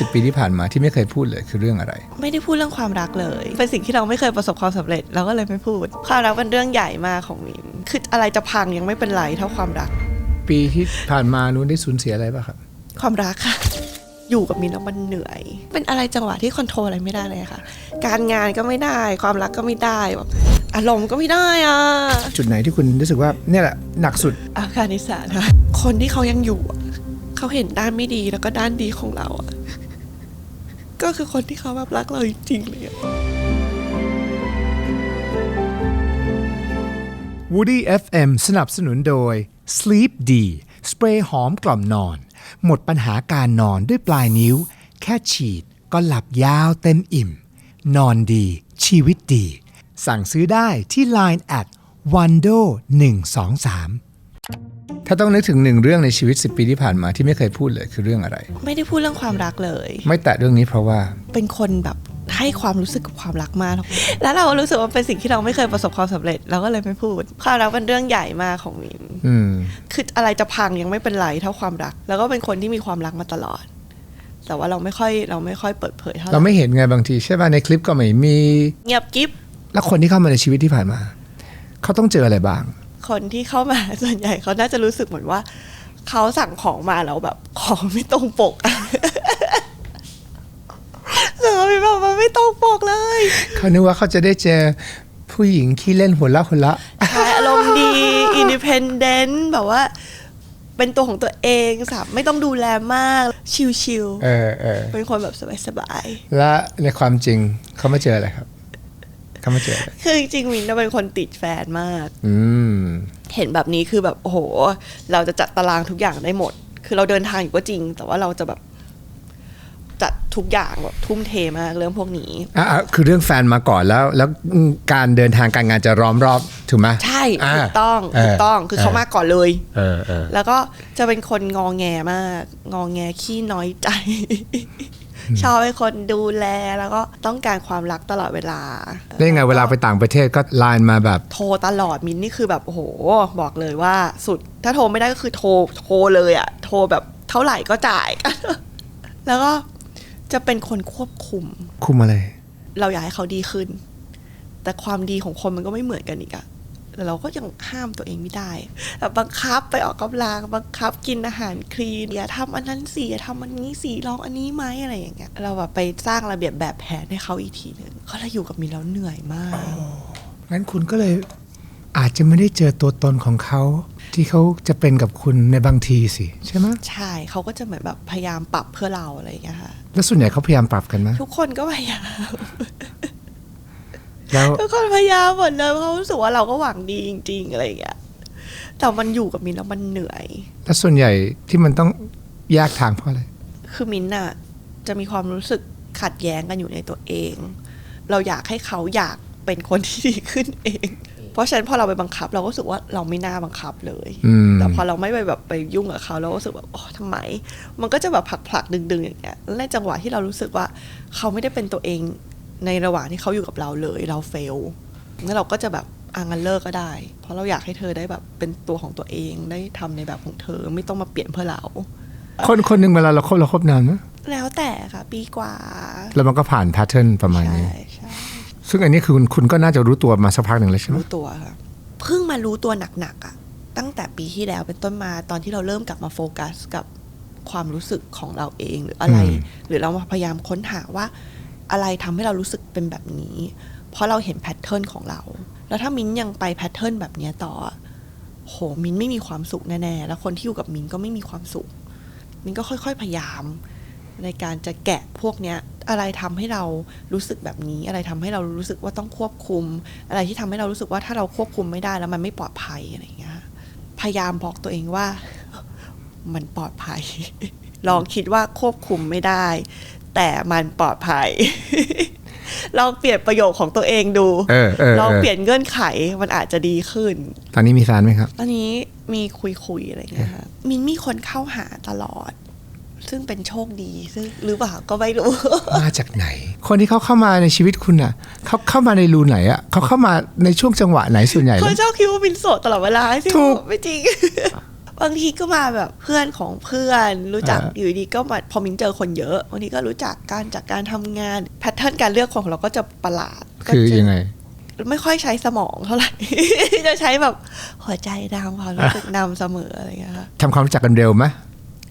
10 ปีที่ผ่านมาที่ไม่เคยพูดเลยคือเรื่องอะไร ไม่ได้พูดเรื่องความรักเลย เป็นสิ่งที่เราไม่เคยประสบความสำเร็จเราก็เลยไม่พูด ความรักเป็นเรื่องใหญ่มากของมินคืออะไรจะพังยังไม่เป็นไรเท่าความรัก ปีที่ผ่านมานู้นได้สูญเสียอะไรป่ะครับความรักค่ะอยู่กับมินแล้วมันเหนื่อย เป็นอะไรจังหวะที่คอนโทรลอะไรไม่ได้เลยค่ะ การงานก็ไม่ได้ ความรักก็ไม่ได้แบบอารมณ์ก็ไม่ได้อะ จุดไหนที่คุณรู้สึกว่าเนี่ยแหละหนักสุดอาคานิสานค่ะคนที่เขายังอยู่อะเขาเห็นด้านไม่ดีแล้วก็ด้านดีของเราอะ ก็คือคนที่เขาแบบรักเราจริงๆเลยอะ Woody FM สนับสนุนโดย Sleep D สเปรย์หอมกล่อมนอน หมดปัญหาการนอนด้วยปลายนิ้ว แค่ฉีดก็หลับยาวเต็มอิ่ม นอนดี ชีวิตดี สั่งซื้อได้ที่ Line at wando 123 ถ้าต้องนึกถึงหนึ่งเรื่องในชีวิต 10 ปีที่ผ่านมาที่ไม่เคยพูดเลยคือเรื่องอะไร ไม่ได้พูดเรื่องความรักเลย ไม่แตะเรื่องนี้เพราะว่าเป็นคนแบบให้ความรู้สึกกับความรักมาก แล้วเรารู้สึกว่าเป็นสิ่งที่เราไม่เคยประสบความสำเร็จเราก็เลยไม่พูด ความรักเป็นเรื่องใหญ่มากของมินอืมคืออะไรจะพังยังไม่เป็นไรเท่าความรัก แล้วก็เป็นคนที่มีความรักมาตลอด แต่ว่าเราไม่ค่อยเราไม่ค่อยเปิดเผยเท่าไหเราร่ไม่เห็นไงบางทีใช่ป่ะในคลิปก็ไม่มี เงียบกิ๊บแล้วคนที่เข้ามาในชีวิตที่ผ่านมา เขาต้องเจออะไรบ้าง คนที่เข้ามาส่วนใหญ่เขาน่าจะรู้สึกเหมือนว่าเขาสั่งของมาแล้วแบบ ของไม่ตรงปกเสือมีแบบมันไม่ตรงปกเลยเขานึกว่าเขาจะได้เจอผู้หญิงขี้เล่นหัวละหัวละใช่อารมณ์ดีอินดิเพนเดนต์แบบว่า เป็นตัวของตัวเองสับไม่ต้องดูแลมากชิลเออเออๆเป็นคนแบบสบายและในความจริงเขามาเจออะไรครับเขามาเจออะไรๆคือจริงๆวินน่ะเป็นคนติดแฟนมากอืมเห็นแบบนี้คือแบบโอ้โห เราจะจัดตารางทุกอย่างได้หมด คือเราเดินทางอยู่ก็จริง แต่ว่าเราจะแบบจัดทุกอย่างแบบทุ่มเทมากเรื่องพวกนี้อะอะคือเรื่องแฟนมาก่อนแล้ว แล้วการเดินทางการงานจะร้อมรอบถูกไหมใช่าถูกต้องเถูกต้องคือเขามาก่อนเลยเออเออแล้วก็จะเป็นคนงองแงมาก งองแงขี้น้อยใจ ชอบให้คนดูแลแล้วก็ต้องการความรักตลอดเวลาได้ยังไงเวลาไปต่างประเทศก็ไลน์มาแบบ โทรตลอดมินนี่คือแบบโอ้โหบอกเลยว่าสุด ถ้าโทรไม่ได้ก็คือโทรโทรเลยอะโทรแบบเท่าไหร่ก็จ่ายแล้วก็จะเป็นคนควบคุม คุมอะไร เราอยากให้เขาดีขึ้น แต่ความดีของคนมันก็ไม่เหมือนกันอีกอะ แต่เราก็ยังห้ามตัวเองไม่ได้แบบบังคับไปออกกำลังบังคับกินอาหารคลีนอย่าทำอันนั้นสิอย่าทำอันนี้สิลองอันนี้ไหมอะไรอย่างเงี้ยเราแบบไปสร้างระเบียบแบบแผนให้เขาอีกทีหนึ่งเขาเลยอยู่กับมินแล้วเหนื่อยมากงั้นคุณก็เลยอาจจะไม่ได้เจอตัวตนของเขา ที่เขาจะเป็นกับคุณในบางทีสิ ใช่ไหมใช่เขาก็จะเหมือนแบบพยายามปรับเพื่อเราอะไรอย่างเงี้ยค่ะแล้วส่วนใหญ่เขาพยายามปรับกันไหมทุกคนก็พยายาม แล้วทุกคนพยายามหมดเลยเพราะเขารู้สึกว่าเราก็หวังดีจริง ๆ อะไรอย่างเงี้ยแต่มันอยู่กับมินแล้วมันเหนื่อย แล้วส่วนใหญ่ที่มันต้องแยกทางเพราะอะไร คือมินท์น่ะจะมีความรู้สึกขัดแย้งกันอยู่ในตัวเอง เราอยากให้เขาอยากเป็นคนที่ดีขึ้นเอง เพราะฉะนั้นพอเราไปบังคับ เราก็รู้สึกว่าเราไม่น่าบังคับเลย อืม แต่พอเราไม่ไปแบบไปยุ่งกับเขาเราก็รู้สึกแบบอ๋อทำไม มันก็จะแบบผลักผลักดึงดึงๆอย่างเงี้ยแล้วในจังหวะที่เรารู้สึกว่าเขาไม่ได้เป็นตัวเอง ในระหว่างที่เขาอยู่กับเราเลยเราเฟลงั้นเราก็จะแบบอ่างันเลิกก็ได้ เพราะเราอยากให้เธอได้แบบเป็นตัวของตัวเองได้ทำในแบบของเธอไม่ต้องมาเปลี่ยนเพื่อเรา คนคนหนึ่งเวลาเราคบเราคบนานไหมแล้วแต่ค่ะ ปีกว่า แล้วมันก็ผ่านแพทเทิร์นประมาณใช่นี้ใช่ซึ่งอันนี้คือคุณคุณก็น่าจะรู้ตัวมาสักพักหนึ่งแล้วใช่ไหมรู้ตัวค่ะเพิ่งมารู้ตัวหนักๆอะตั้งแต่ปีที่แล้วเป็นต้นมาตอนที่เราเริ่มกลับมาโฟกัสกับความรู้สึกของเราเองหรืออะไร หรือเรามาพยายามค้นหาว่า อะไรทำให้เรารู้สึกเป็นแบบนี้ เพราะเราเห็นแพทเทิร์นของเรา แล้วถ้ามิ้นยังไปแพทเทิร์นแบบนี้ต่อ โหมิ้นไม่มีความสุขแน่ๆ แล้วคนที่อยู่กับมิ้นก็ไม่มีความสุข มิ้นก็ค่อยๆพยายาม ในการจะแกะพวกเนี้ยอะไรทำให้เรารู้สึกแบบนี้ อะไรทำให้เรารู้สึกว่าต้องควบคุม อะไรที่ทำให้เรารู้สึกว่าถ้าเราควบคุมไม่ได้แล้วมันไม่ปลอดภัยอะไรอย่างเงี้ยพยายามบอกตัวเองว่า มันปลอดภัย ลองคิดว่าควบคุมไม่ได้ แต่มันปลอดภัย ลองเปลี่ยนประโยคของตัวเองดู เออเออลองเออเปลี่ยนเงื่อนไขมันอาจจะดีขึ้น ตอนนี้มีแฟนไหมครับ ตอนนี้มีคุยคุยๆอะไรเงี้ยค่ะมินมีคนเข้าหาตลอด ซึ่งเป็นโชคดีซึ่งหรือเปล่าก็ไม่รู้ มาจากไหน คนที่เขาเข้ามาในชีวิตคุณน่ะ เขาเข้ามาในรูไหนอะ เขาเข้ามาในช่วงจังหวะไหนส่วนใหญ่เขาแล้วชอบคิดว่ามินโสดตลอดเวลาที่ถูกไม่จริง บางทีก็มาแบบเพื่อนของเพื่อน รู้จักอ่าอยู่ดีก็มาพอมินเจอคนเยอะบางทีก็รู้จักการจากการทำงานแพทเทิร์นการเลือกของเราก็จะประหลาดก็คือจะยังไงไม่ค่อยใช้สมองเท่าไหร่ จะใช้แบบหัวใจนำความรู้สึกนำเสมออะไรอย่างเงี้ยค่ะทำความรู้จักกันเร็วไหม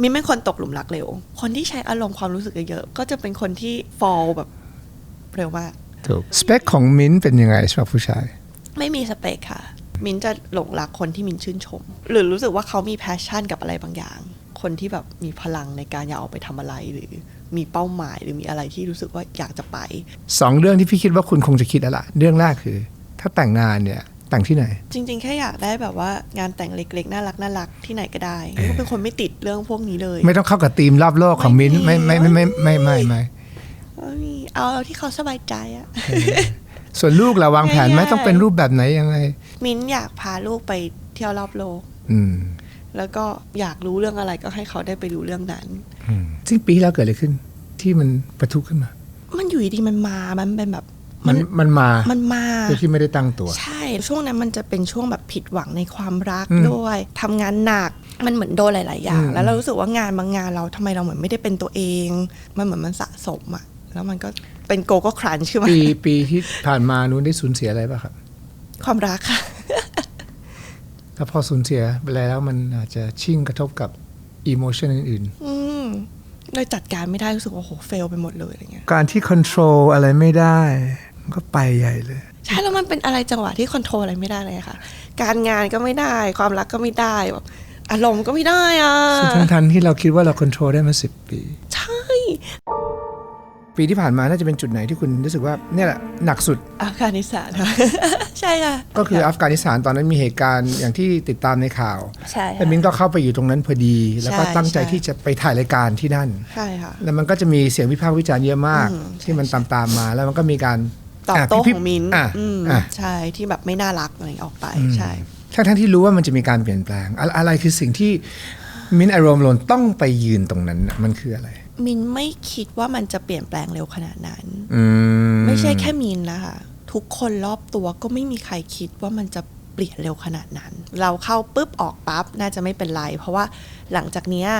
มินเป็นคนตกหลุมรักเร็ว คนที่ใช้อารมณ์ความรู้สึกเยอะๆก็จะเป็นคนที่ fall แบบเร็วมากถูกสเปคของมิ้นท์เป็นยังไงสำหรับผู้ชาย ไม่มีสเปคค่ะ มินจะหลงรักคนที่มินชื่นชม หรือรู้สึกว่าเขามีแพชชั่นกับอะไรบางอย่าง คนที่แบบมีพลังในการอยากออกไปทำอะไรหรือมีเป้าหมายหรือมีอะไรที่รู้สึกว่าอยากจะไปสองเรื่องที่พี่คิดว่าคุณคงจะคิดแล้วล่ะเรื่องแรกคือ ถ้าแต่งงานเนี่ยแต่งที่ไหน จริง ๆ แค่อยากได้แบบว่างานแต่งเล็กๆน่ารักน่ารักที่ไหนก็ได้ก็เป็นคนไม่ติดเรื่องพวกนี้เลย ไม่ต้องเข้ากับธีมรอบโลกของมิ้นท์ไม่ไม่ไม่ไม่ไม่ไม่ไม่ไม่มีเอาที่เขาสบายใจอะ ส่วนลูกเราวางแผนไหมง่ายๆ ต้องเป็นรูปแบบไหนยังไง มิ้นอยากพาลูกไปเที่ยวรอบโลก อืมแล้วก็อยากรู้เรื่องอะไรก็ให้เขาได้ไปรู้เรื่องนั้น อืมซึ่งปีที่แล้วเกิดอะไรขึ้น ที่มันประทุขึ้นมา มันอยู่ดีๆมันมามันเป็นแบบ มันมันมามันมา โดยที่ไม่ได้ตั้งตัว ใช่ช่วงนั้นมันจะเป็นช่วงแบบผิดหวังในความรักอืมด้วยทำงานหนักมันเหมือนโดนหลาย ๆ อย่าง อืม แล้วเรารู้สึกว่างานบางงานเราทำไมเราเหมือนไม่ได้เป็นตัวเอง มันเหมือนมันสะสมอะ แล้วมันก็เป็นโกก็ครันใช่ไหมปีปีที่ผ่านมานู้นได้สูญเสียอะไรป่ะครับ ความรักค่ะแล้วพอสูญเสียไปแล้วมันอาจจะชิ่งกระทบกับอิโมชันอื่นอืมเลยจัดการไม่ได้รู้สึกว่าโอ้โหเฟลไปหมดเลยอะไรเงี้ยๆการที่ค o n t r o l อะไรไม่ได้มันก็ไปใหญ่เลย ใช่แล้วมันเป็นอะไรจังหวะที่คอนโทรลอะไรไม่ได้เลยค่ะ การงานก็ไม่ได้ ความรักก็ไม่ได้แบบอารมณ์ก็ไม่ได้อะทั้งทันๆที่เราคิดว่าเราค o n t r o l ได้มาสิบปี ใช่ ปีที่ผ่านมาน่าจะเป็นจุดไหนที่คุณรู้สึกว่าเนี่ยแหละหนักสุดอัฟกานิสถานค่ะใช่ค่ะก็คืออัฟกานิสถานตอนนั้นมีเหตุการณ์อย่างที่ติดตามในข่าวใช่แล้วมิ้นก็เข้าไปอยู่ตรงนั้นพอดี แล้วก็ใช่ตั้งใจใช่ที่จะไปถ่ายรายการที่นั่นใช่ค่ะแล้วมันก็จะมีเสียงวิพากษ์วิจารณ์เยอะมากอืมที่มันตามตามๆมา แล้วมันก็มีการตอบโต้ะพี่ของมินอะอืมอะใช่ที่แบบไม่น่ารักอะไรออกไปอืมใช่ทั้งทั้งๆที่รู้ว่ามันจะมีการเปลี่ยนแปลง อะอะไรคือสิ่งที่มินอารมณ์ลนต้องไปยืนตรงนั้นน่ะมันคืออะไร มินไม่คิดว่ามันจะเปลี่ยนแปลงเร็วขนาดนั้นอืมไม่ใช่แค่มินนะคะทุกคนรอบตัวก็ไม่มีใครคิดว่ามันจะเปลี่ยนเร็วขนาดนั้น เราเข้าปุ๊บออกปั๊บน่าจะไม่เป็นไร เพราะว่าหลังจากเนี้ย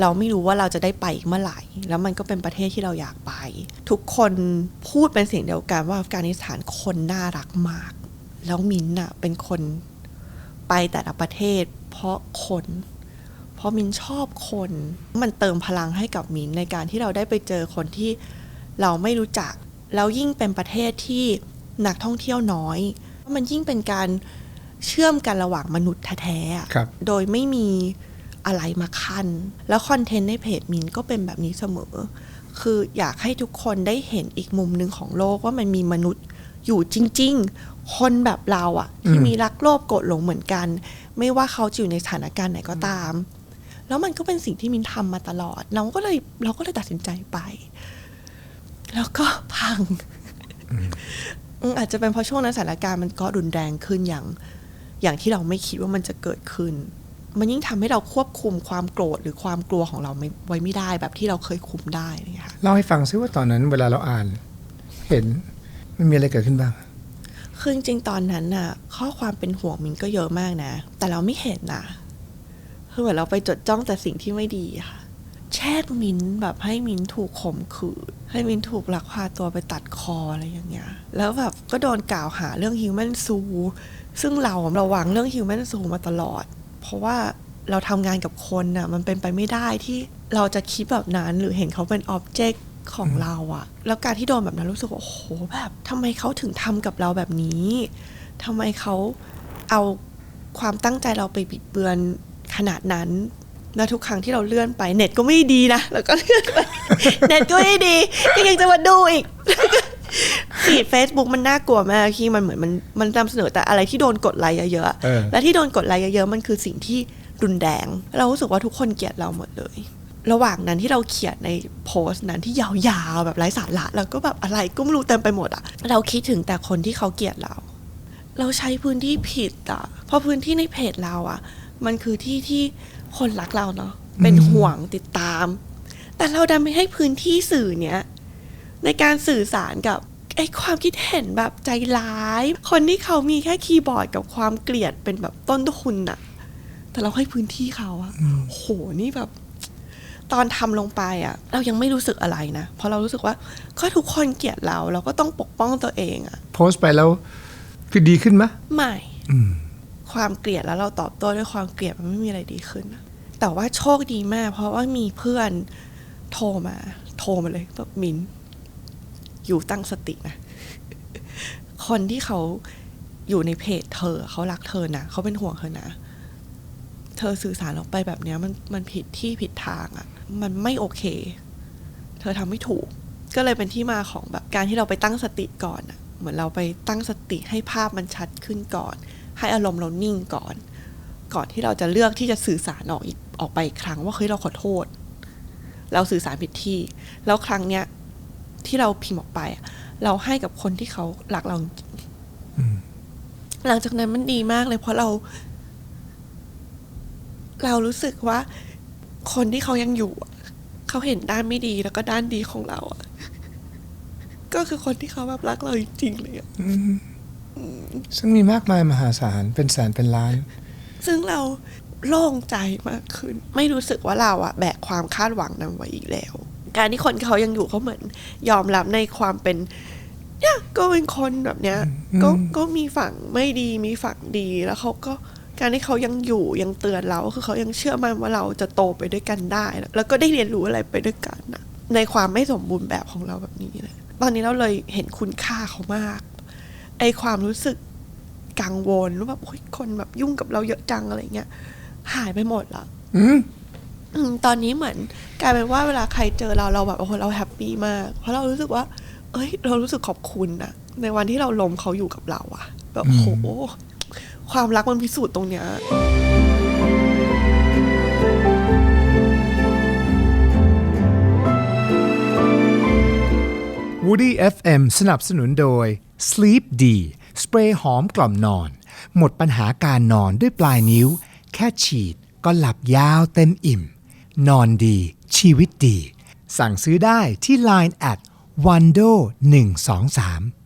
เราไม่รู้ว่าเราจะได้ไปอีกเมื่อไหร่ แล้วมันก็เป็นประเทศที่เราอยากไป ทุกคนพูดเป็นเสียงเดียวกันว่าอัฟกานิสถานคนน่ารักมาก แล้วมินน่ะเป็นคนไปแต่ละประเทศ เพราะคน เพราะมินชอบคน มันเติมพลังให้กับมินในการที่เราได้ไปเจอคนที่เราไม่รู้จัก แล้วยิ่งเป็นประเทศที่นักท่องเที่ยวน้อย มันยิ่งเป็นการเชื่อมกันระหว่างมนุษย์แท้ๆอะครับโดยไม่มีอะไรมาคัน แล้วคอนเทนต์ในเพจมินก็เป็นแบบนี้เสมอ คืออยากให้ทุกคนได้เห็นอีกมุมหนึ่งของโลกว่ามันมีมนุษย์อยู่จริง ๆ คนแบบเราอะที่อืมมีรักโลภโกรธหลงเหมือนกัน ไม่ว่าเขาจะอยู่ในสถานการณ์ไหนก็ตาม แล้วมันก็เป็นสิ่งที่มินทำมาตลอด เราก็เลยเราก็เลยตัดสินใจไป แล้วก็พังอืมอาจจะเป็นเพราะช่วงนั้นสถานการณ์มันก็รุนแรงขึ้นอย่าง อย่างที่เราไม่คิดว่ามันจะเกิดขึ้น มันยิ่งทำให้เราควบคุมความโกรธหรือความกลัวของเราไม่ไว้ไม่ได้แบบที่เราเคยคุมได้อะไรอย่างเงี้ยค่ะเล่าให้ฟังซิว่าตอนนั้น เวลาเราอ่าน เห็นมันมีอะไรเกิดขึ้นบ้างคือจริงๆตอนนั้นน่ะ ข้อความเป็นห่วงมินก็เยอะมากนะ แต่เราไม่เห็นนะ คือเหมือนเราไปจดจ้องแต่สิ่งที่ไม่ดีค่ะ แช่งมินแบบให้มินถูกข่มขืน ให้มินถูกลักพาตัวไปตัดคออะไรอย่างเงี้ย แล้วแบบก็โดนกล่าวหาเรื่องฮิวแมนซู ซึ่งเราระวังเรื่องฮิวแมนซูมาตลอด เพราะว่าเราทำงานกับคนน่ะมันเป็นไปไม่ได้ที่เราจะคิดแบบนั้นหรือเห็นเขาเป็นอ็อบเจกต์ของเราอะแล้วการที่โดนแบบนั้นรู้สึกว่าโอ้โหแบบทำไมเขาถึงทำกับเราแบบนี้ทำไมเขาเอาความตั้งใจเราไปบิดเบือน ขนาดนั้น แล้วทุกครั้งที่เราเลื่อนไปเน็ตก็ไม่ดีนะแล้วก็เลื่อนไปเน็ตก็ไม่ดีก็ยังจะมาดูอีกฟีดเฟซบุ๊กมันน่ากลัวมากที่มันเหมือนมันมันนำเสนอแต่อะไรที่โดนกดไลค์เยอะๆอะเออและที่โดนกดไลค์เยอะๆมันคือสิ่งที่รุนแรงเรารู้สึกว่าทุกคนเกลียดเราหมดเลย ระหว่างนั้นที่เราเขียนในโพสต์นั้นที่ยาวๆแบบไร้สาระแล้วก็แบบอะไรก็ไม่รู้เต็มไปหมดอะเราคิดถึงแต่คนที่เขาเกลียดเรา เราใช้พื้นที่ผิดอะเพราะพื้นที่ในเพจเราอะ มันคือที่ที่คนรักเราเนาะเป็นห่วงติดตาม แต่เราดันไม่ให้พื้นที่สื่อเนี้ยในการสื่อสารกับไอ้ความคิดเห็นแบบใจร้าย คนที่เขามีแค่คีย์บอร์ดกับความเกลียดเป็นแบบต้นทุนน่ะแต่เราให้พื้นที่เขาอะโหนี่แบบ ตอนทำลงไปอะเรายังไม่รู้สึกอะไรนะ เพราะเรารู้สึกว่าก็ทุกคนเกลียดเรา เราก็ต้องปกป้องตัวเองอะโพสต์ไปแล้ว คือดีขึ้นไหมไม่อืม ความเกลียดแล้วเราตอบโต้ด้วยความเกลียดมันไม่มีอะไรดีขึ้น แต่ว่าโชคดีมาก เพราะว่ามีเพื่อนโทรมา โทรมาเลยแบบมินอยู่ตั้งสตินะ คนที่เขาอยู่ในเพจเธอเขารักเธอนะเขาเป็นห่วงเธอนะเธอสื่อสารออกไปแบบนี้มันมันผิดที่ผิดทางอะ่ะ มันไม่โอเค เธอทำไม่ถูก ก็เลยเป็นที่มาของแบบการที่เราไปตั้งสติก่อนอะ เหมือนเราไปตั้งสติให้ภาพมันชัดขึ้นก่อน ให้อารมณ์เรานิ่งก่อน ก่อนที่เราจะเลือกที่จะสื่อสารออกอีกออกไปอีกครั้งว่าเฮ้ยเราขอโทษ เราสื่อสารผิดที่ แล้วครั้งเนี้ยที่เราพิมพ์ออกไปอะเราให้กับคนที่เขารักเราจริงหลังจากนั้นมันดีมากเลยเพราะเรา เรารู้สึกว่า คนที่เขายังอยู่อะเขาเห็นด้านไม่ดีแล้วก็ด้านดีของเราอะก็คือคนที่เขาแบบรักเราจริงๆเลยอะ ซึ่งมีมากมายมหาศาลเป็นแสนเป็นล้าน ซึ่งเราโล่งใจมากขึ้น ไม่รู้สึกว่าเราอะแบกความคาดหวังนั้นไว้อีกแล้ว การที่คนเขายังอยู่เขาเหมือน ยอมรับในความเป็นเนี่ยก็เป็นคนแบบเนี้ยก็ก็มีฝั่งไม่ดีมีฝั่งดีแล้วเขาก็การที่เขายังอยู่ยังเตือนเราคือเขายังเชื่อมั่นว่าเราจะโตไปด้วยกันได้ แล้วก็ได้เรียนรู้อะไรไปด้วยกันนะในความไม่สมบูรณ์แบบของเราแบบนี้เลยตอนนี้เราเลยเห็นคุณค่าเขามาก ไอความรู้สึกกังวลว่าแบบโอ๊ยคนแบบยุ่งกับเราเยอะจังอะไรเงี้ยหายไปหมดละอืมอืมตอนนี้เหมือนกลายเป็นว่าเวลาใครเจอเราเราแบบโอ้โหเราแฮปปี้มาก เพราะเรารู้สึกว่า เอ้ย เรารู้สึกขอบคุณนะในวันที่เราลมเขาอยู่กับเราอะแบบโหความรักมันพิสูจน์ตรงเนี้ย Woody FM สนับสนุนโดย Sleep D สเปรย์หอมกล่อมนอน หมดปัญหาการนอนด้วยปลายนิ้ว แค่ฉีดก็หลับยาวเต็มอิ่ม นอนดี ชีวิตดี สั่งซื้อได้ที่ Line at wando 123